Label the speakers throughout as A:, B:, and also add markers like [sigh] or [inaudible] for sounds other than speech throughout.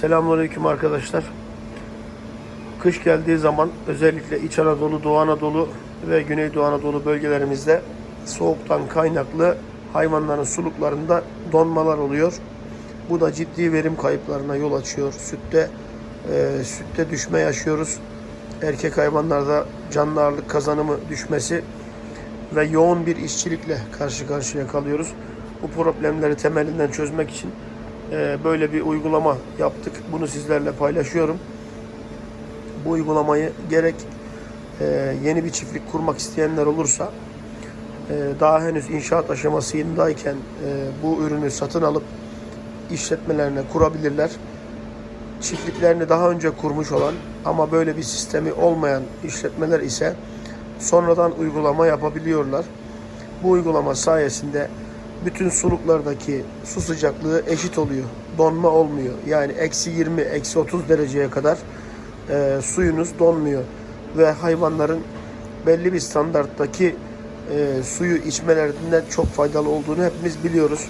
A: Selamünaleyküm arkadaşlar. Kış geldiği zaman özellikle İç Anadolu, Doğu Anadolu ve Güneydoğu Anadolu bölgelerimizde soğuktan kaynaklı hayvanların suluklarında donmalar oluyor. Bu da ciddi verim kayıplarına yol açıyor. Sütte e, sütte düşme yaşıyoruz. Erkek hayvanlarda canlı ağırlık kazanımı düşmesi ve yoğun bir işçilikle karşı karşıya kalıyoruz. Bu problemleri temelinden çözmek için böyle bir uygulama yaptık. Bunu sizlerle paylaşıyorum. Bu uygulamayı gerek e, yeni bir çiftlik kurmak isteyenler olursa e, daha henüz inşaat aşamasındayken e, bu ürünü satın alıp işletmelerine kurabilirler. Çiftliklerini daha önce kurmuş olan ama böyle bir sistemi olmayan işletmeler ise sonradan uygulama yapabiliyorlar. Bu uygulama sayesinde bütün suluklardaki su sıcaklığı eşit oluyor. Donma olmuyor. Yani eksi 20, eksi 30 dereceye kadar e, suyunuz donmuyor. Ve hayvanların belli bir standarttaki e, suyu içmelerinden çok faydalı olduğunu hepimiz biliyoruz.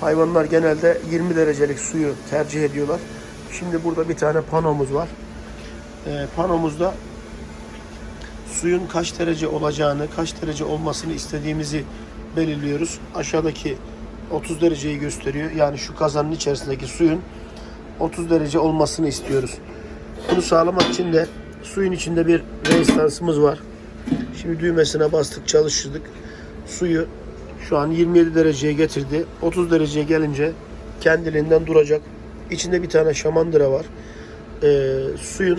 A: Hayvanlar genelde 20 derecelik suyu tercih ediyorlar. Şimdi burada bir tane panomuz var. E, panomuzda suyun kaç derece olacağını, kaç derece olmasını istediğimizi belirliyoruz. Aşağıdaki 30 dereceyi gösteriyor. Yani şu kazanın içerisindeki suyun 30 derece olmasını istiyoruz. Bunu sağlamak için de suyun içinde bir rezistansımız var. Şimdi düğmesine bastık, çalıştırdık. Suyu şu an 27 dereceye getirdi. 30 dereceye gelince kendiliğinden duracak. İçinde bir tane şamandıra var. Ee, suyun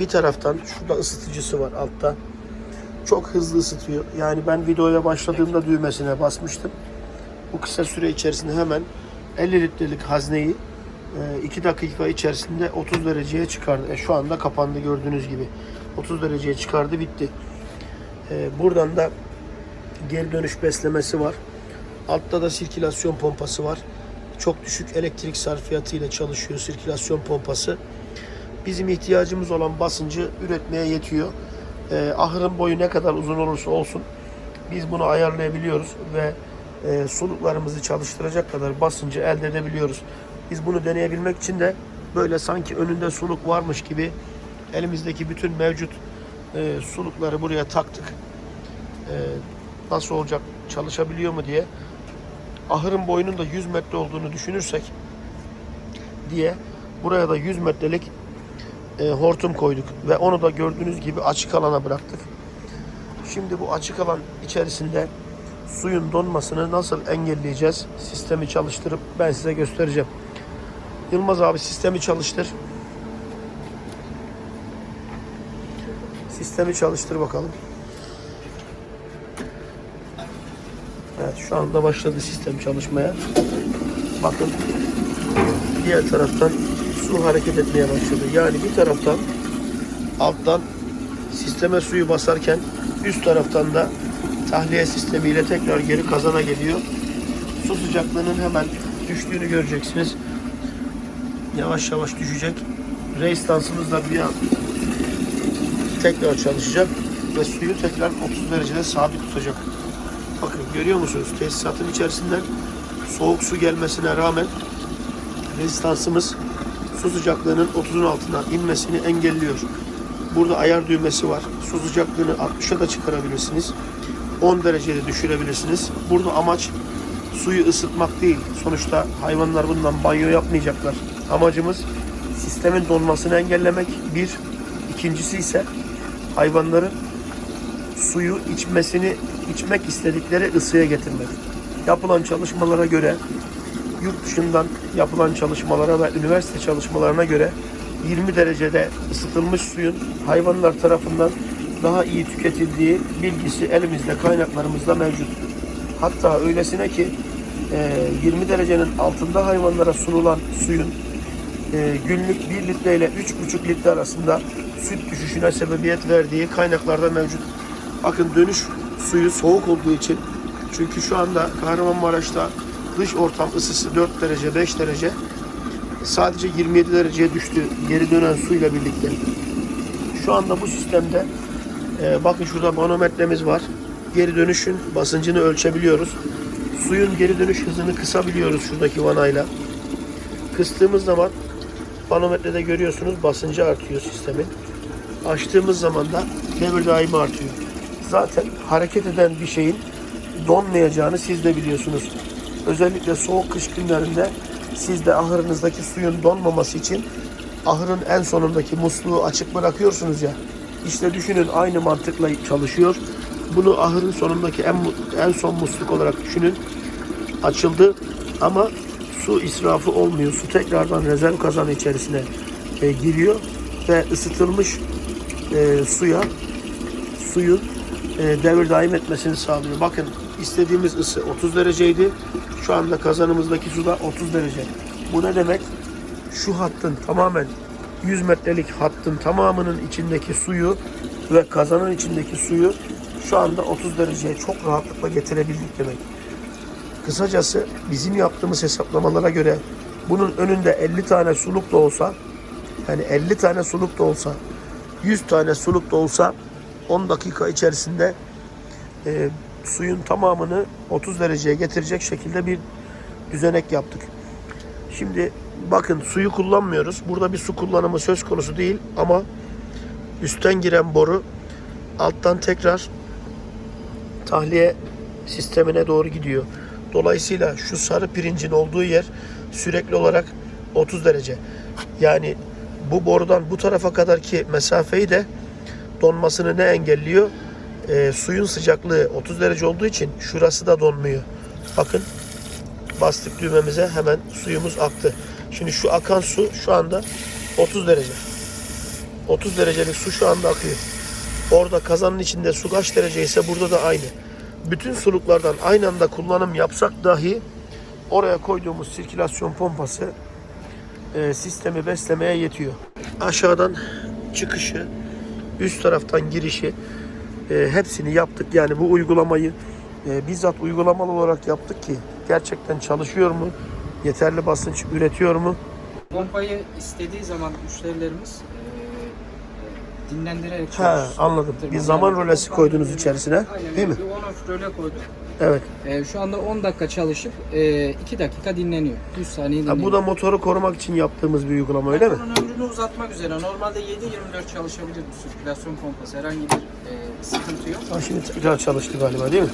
A: bir taraftan şurada ısıtıcısı var altta. Çok hızlı ısıtıyor. Yani ben videoya başladığımda düğmesine basmıştım. Bu kısa süre içerisinde hemen 50 litrelik hazneyi 2 dakika içerisinde 30 dereceye çıkardı. E, şu anda kapandı gördüğünüz gibi. 30 dereceye çıkardı bitti. E, buradan da geri dönüş beslemesi var. Altta da sirkülasyon pompası var. Çok düşük elektrik sarfiyatı ile çalışıyor sirkülasyon pompası. Bizim ihtiyacımız olan basıncı üretmeye yetiyor. E, ahırın boyu ne kadar uzun olursa olsun biz bunu ayarlayabiliyoruz ve e, suluklarımızı çalıştıracak kadar basıncı elde edebiliyoruz. Biz bunu deneyebilmek için de böyle sanki önünde suluk varmış gibi elimizdeki bütün mevcut e, sulukları buraya taktık. E, nasıl olacak, çalışabiliyor mu diye. Ahırın boyunun da 100 metre olduğunu düşünürsek diye buraya da 100 metrelik e, hortum koyduk ve onu da gördüğünüz gibi açık alana bıraktık. Şimdi bu açık alan içerisinde suyun donmasını nasıl engelleyeceğiz? Sistemi çalıştırıp ben size göstereceğim. Yılmaz abi sistemi çalıştır. Sistemi çalıştır bakalım. Evet şu anda başladı sistem çalışmaya. Bakın diğer taraftan su hareket etmeye başladı. Yani bir taraftan alttan sisteme suyu basarken üst taraftan da tahliye sistemiyle tekrar geri kazana geliyor. Su sıcaklığının hemen düştüğünü göreceksiniz. Yavaş yavaş düşecek. Reistansımız da bir an tekrar çalışacak ve suyu tekrar 30 derecede sabit tutacak. Bakın görüyor musunuz? Tesisatın içerisinden soğuk su gelmesine rağmen rezistansımız su sıcaklığının 30'un altına inmesini engelliyor. Burada ayar düğmesi var. Su sıcaklığını 60'a da çıkarabilirsiniz. 10 derecede düşürebilirsiniz. Burada amaç suyu ısıtmak değil. Sonuçta hayvanlar bundan banyo yapmayacaklar. Amacımız sistemin donmasını engellemek. Bir. İkincisi ise hayvanların suyu içmesini içmek istedikleri ısıya getirmek. Yapılan çalışmalara göre yurt dışından yapılan çalışmalara ve üniversite çalışmalarına göre 20 derecede ısıtılmış suyun hayvanlar tarafından daha iyi tüketildiği bilgisi elimizde kaynaklarımızda mevcut. Hatta öylesine ki e, 20 derecenin altında hayvanlara sunulan suyun e, günlük 1 litre ile 3,5 litre arasında süt düşüşüne sebebiyet verdiği kaynaklarda mevcut. Bakın dönüş suyu soğuk olduğu için çünkü şu anda Kahramanmaraş'ta dış ortam ısısı 4 derece 5 derece sadece 27 dereceye düştü geri dönen suyla birlikte. Şu anda bu sistemde e, bakın şurada manometremiz var. Geri dönüşün basıncını ölçebiliyoruz. Suyun geri dönüş hızını kısabiliyoruz şuradaki vanayla. Kıstığımız zaman Manometrede görüyorsunuz basıncı artıyor sistemin. Açtığımız zaman da devir daimi artıyor. Zaten hareket eden bir şeyin donmayacağını siz de biliyorsunuz. Özellikle soğuk kış günlerinde siz de ahırınızdaki suyun donmaması için ahırın en sonundaki musluğu açık bırakıyorsunuz ya. İşte düşünün aynı mantıkla çalışıyor. Bunu ahırın sonundaki en, en son musluk olarak düşünün. Açıldı ama su israfı olmuyor. Su tekrardan rezerv kazanı içerisine e, giriyor ve ısıtılmış e, suya suyun e, devir daim etmesini sağlıyor. Bakın istediğimiz ısı 30 dereceydi. Şu anda kazanımızdaki su da 30 derece. Bu ne demek? Şu hattın tamamen 100 metrelik hattın tamamının içindeki suyu ve kazanın içindeki suyu şu anda 30 dereceye çok rahatlıkla getirebildik demek. Kısacası bizim yaptığımız hesaplamalara göre bunun önünde 50 tane suluk da olsa yani 50 tane suluk da olsa 100 tane suluk da olsa 10 dakika içerisinde e, suyun tamamını 30 dereceye getirecek şekilde bir düzenek yaptık. Şimdi bakın suyu kullanmıyoruz. Burada bir su kullanımı söz konusu değil ama üstten giren boru alttan tekrar tahliye sistemine doğru gidiyor. Dolayısıyla şu sarı pirincin olduğu yer sürekli olarak 30 derece. Yani bu borudan bu tarafa kadarki mesafeyi de donmasını ne engelliyor? Ee, suyun sıcaklığı 30 derece olduğu için şurası da donmuyor. Bakın bastık düğmemize hemen suyumuz aktı. Şimdi şu akan su şu anda 30 derece. 30 derecelik su şu anda akıyor. Orada kazanın içinde su kaç derece ise burada da aynı. Bütün suluklardan aynı anda kullanım yapsak dahi oraya koyduğumuz sirkülasyon pompası e, sistemi beslemeye yetiyor. Aşağıdan çıkışı, üst taraftan girişi e, hepsini yaptık. Yani bu uygulamayı e, bizzat uygulamalı olarak yaptık ki gerçekten çalışıyor mu? Yeterli basınç üretiyor mu?
B: Pompayı istediği zaman müşterilerimiz e, dinlendirerek
A: Ha,
B: çalıştırmaları
A: anladım. Bir zaman rölesi koydunuz içerisine,
B: Aynen,
A: değil mi?
B: Bir on-off röle koyduk.
A: Evet.
B: E, şu anda 10 dakika çalışıp 2 dakika dinleniyor. 100 saniye dinleniyor.
A: Ha, bu da motoru korumak için yaptığımız bir uygulama öyle mi?
B: Motorun ömrünü uzatmak üzere. Normalde 7-24 çalışabilir bu sirkülasyon pompası. Herhangi bir e, sıkıntı yok.
A: Ha, şimdi tekrar çalıştı galiba değil mi?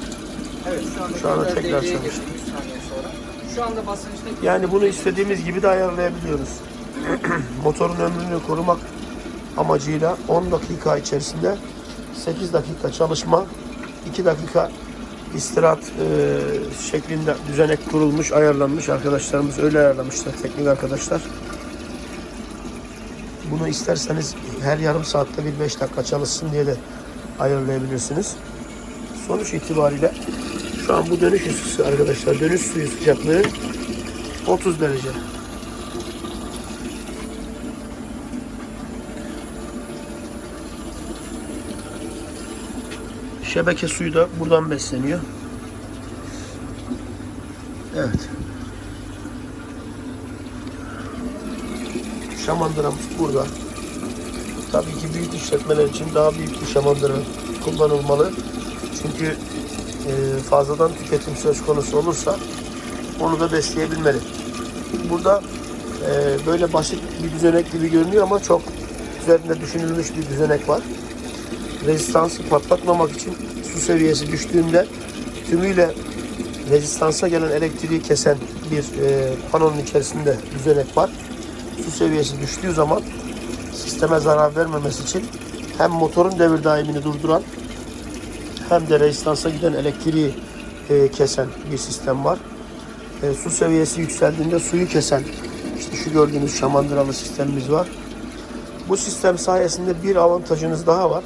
B: Evet şu anda,
A: Şu anda tekrar
B: devreye
A: çalıştı.
B: girdi 100 saniye sonra. Şu anda basınçta
A: Yani bunu istediğimiz gibi de ayarlayabiliyoruz. [clears throat] Motorun ömrünü korumak amacıyla 10 dakika içerisinde 8 dakika çalışma, 2 dakika istirahat e, şeklinde düzenek kurulmuş, ayarlanmış. Arkadaşlarımız öyle ayarlamışlar, teknik arkadaşlar. Bunu isterseniz her yarım saatte bir 5 dakika çalışsın diye de ayarlayabilirsiniz. Sonuç itibariyle şu an bu dönüş ısısı arkadaşlar, dönüş suyu sıcaklığı 30 derece. Şebeke suyu da buradan besleniyor. Evet. Şamandıramız burada. Tabii ki büyük işletmeler için daha büyük bir şamandıra kullanılmalı. Çünkü e, fazladan tüketim söz konusu olursa onu da besleyebilmeli. Burada e, böyle basit bir düzenek gibi görünüyor ama çok üzerinde düşünülmüş bir düzenek var. Rezistansı patlatmamak için su seviyesi düştüğünde tümüyle rezistansa gelen elektriği kesen bir e, panonun içerisinde düzenek var. Su seviyesi düştüğü zaman sisteme zarar vermemesi için hem motorun devir daimini durduran hem de rezistansa giden elektriği e, kesen bir sistem var. E, su seviyesi yükseldiğinde suyu kesen işte şu gördüğünüz şamandıralı sistemimiz var. Bu sistem sayesinde bir avantajınız daha var.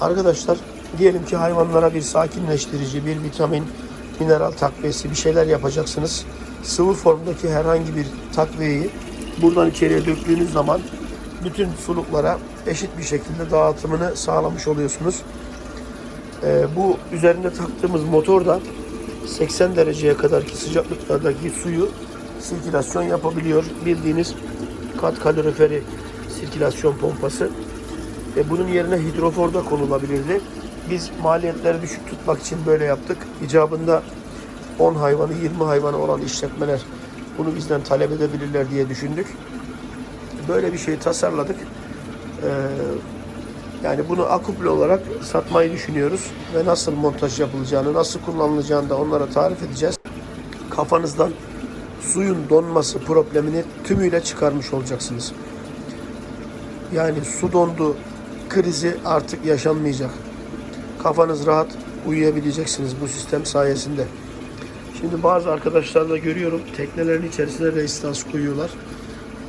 A: Arkadaşlar diyelim ki hayvanlara bir sakinleştirici, bir vitamin, mineral takviyesi bir şeyler yapacaksınız. Sıvı formdaki herhangi bir takviyeyi buradan içeriye döktüğünüz zaman bütün suluklara eşit bir şekilde dağıtımını sağlamış oluyorsunuz. Ee, bu üzerinde taktığımız motor da 80 dereceye kadarki sıcaklıklardaki suyu sirkülasyon yapabiliyor. Bildiğiniz kat kaloriferi sirkülasyon pompası. E, bunun yerine hidrofor da konulabilirdi. Biz maliyetleri düşük tutmak için böyle yaptık. İcabında 10 hayvanı 20 hayvanı olan işletmeler bunu bizden talep edebilirler diye düşündük. böyle bir şey tasarladık. Ee, yani bunu akuple olarak satmayı düşünüyoruz ve nasıl montaj yapılacağını, nasıl kullanılacağını da onlara tarif edeceğiz. Kafanızdan suyun donması problemini tümüyle çıkarmış olacaksınız. Yani su dondu krizi artık yaşanmayacak. Kafanız rahat uyuyabileceksiniz bu sistem sayesinde. Şimdi bazı arkadaşlarla görüyorum teknelerin içerisine rezistans koyuyorlar.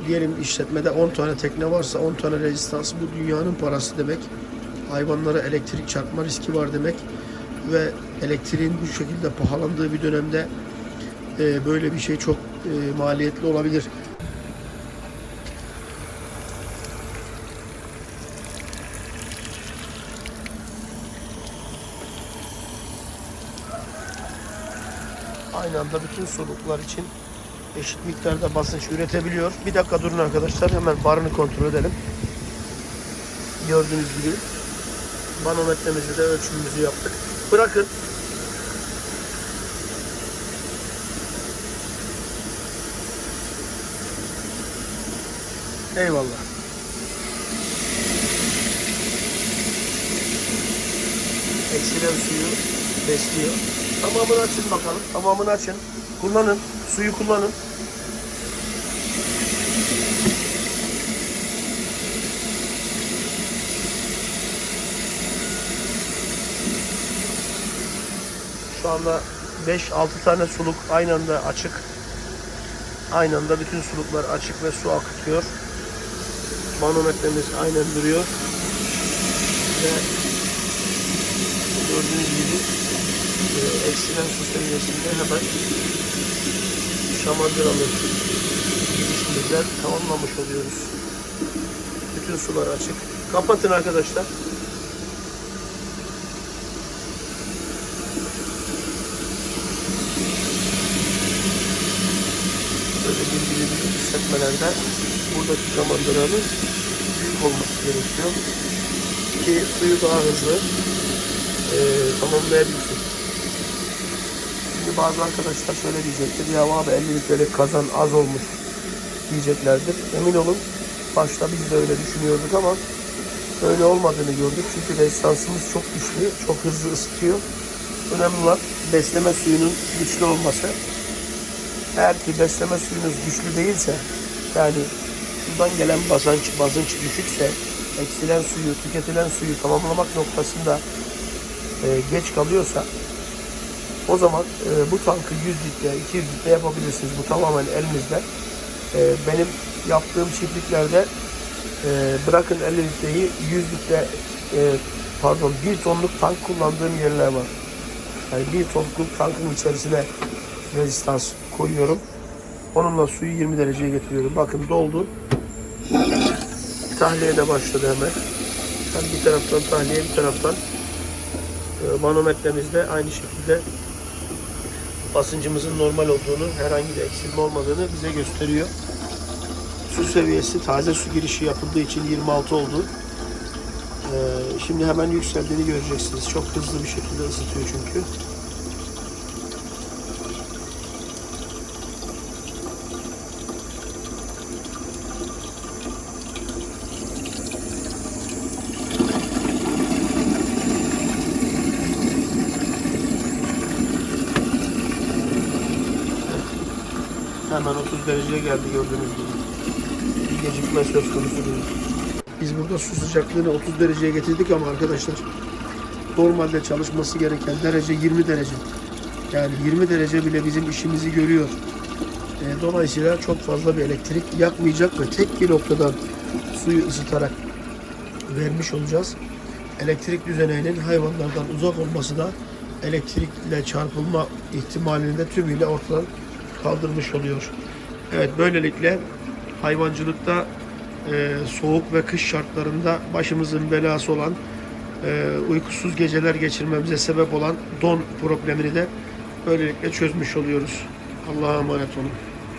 A: Diyelim işletmede 10 tane tekne varsa 10 tane rezistans bu dünyanın parası demek. Hayvanlara elektrik çarpma riski var demek. Ve elektriğin bu şekilde pahalandığı bir dönemde e, böyle bir şey çok e, maliyetli olabilir. Aynı anda bütün soluklar için eşit miktarda basınç üretebiliyor. Bir dakika durun arkadaşlar. Hemen barını kontrol edelim. Gördüğünüz gibi manometremizi de ölçümümüzü yaptık. Bırakın. Eyvallah. Eksilen suyu besliyor. Tamamını açın bakalım. Tamamını açın. Kullanın. Suyu kullanın. Şu anda 5-6 tane suluk aynı anda açık. Aynı anda bütün suluklar açık ve su akıtıyor. Manometremiz aynen duruyor. Ve gördüğünüz gibi eksilen su seviyesinde hemen şamandıralı girişimizden tamamlamış oluyoruz. Bütün sular açık. Kapatın arkadaşlar. Böyle bilgili büyük hissetmelerde buradaki şamandıranın büyük olması gerekiyor. Ki suyu daha hızlı e, tamamlayabilsin. Bazı arkadaşlar şöyle diyecektir. Ya abi 50 litrelik kazan az olmuş diyeceklerdir. Emin olun başta biz de öyle düşünüyorduk ama öyle olmadığını gördük. Çünkü rezistansımız çok güçlü, çok hızlı ısıtıyor. Önemli olan besleme suyunun güçlü olması. Eğer ki besleme suyunuz güçlü değilse, yani sudan gelen basınç, basınç düşükse, eksilen suyu, tüketilen suyu tamamlamak noktasında e, geç kalıyorsa o zaman e, bu tankı 100 litre, 200 litre yapabilirsiniz. Bu tamamen elinizde. E, benim yaptığım çiftliklerde e, bırakın 50 litreyi 100 litre e, pardon 1 tonluk tank kullandığım yerler var. Yani 1 tonluk tankın içerisine rezistans koyuyorum. Onunla suyu 20 dereceye getiriyorum. Bakın doldu. Tahliye de başladı hemen. Hem bir taraftan tahliye bir taraftan e, manometremizde aynı şekilde basıncımızın normal olduğunu, herhangi bir eksilme olmadığını bize gösteriyor. Su seviyesi taze su girişi yapıldığı için 26 oldu. Ee, şimdi hemen yükseldiğini göreceksiniz. Çok hızlı bir şekilde ısıtıyor çünkü. Hemen 30 dereceye geldi gördüğünüz gibi. Bir gecikme söz konusu değil. Biz burada su sıcaklığını 30 dereceye getirdik ama arkadaşlar normalde çalışması gereken derece 20 derece. Yani 20 derece bile bizim işimizi görüyor. E, dolayısıyla çok fazla bir elektrik yakmayacak ve tek bir noktadan suyu ısıtarak vermiş olacağız. Elektrik düzeninin hayvanlardan uzak olması da elektrikle çarpılma ihtimalini de tümüyle ortadan kaldırmış oluyor. Evet böylelikle hayvancılıkta e, soğuk ve kış şartlarında başımızın belası olan e, uykusuz geceler geçirmemize sebep olan don problemini de böylelikle çözmüş oluyoruz. Allah'a emanet olun.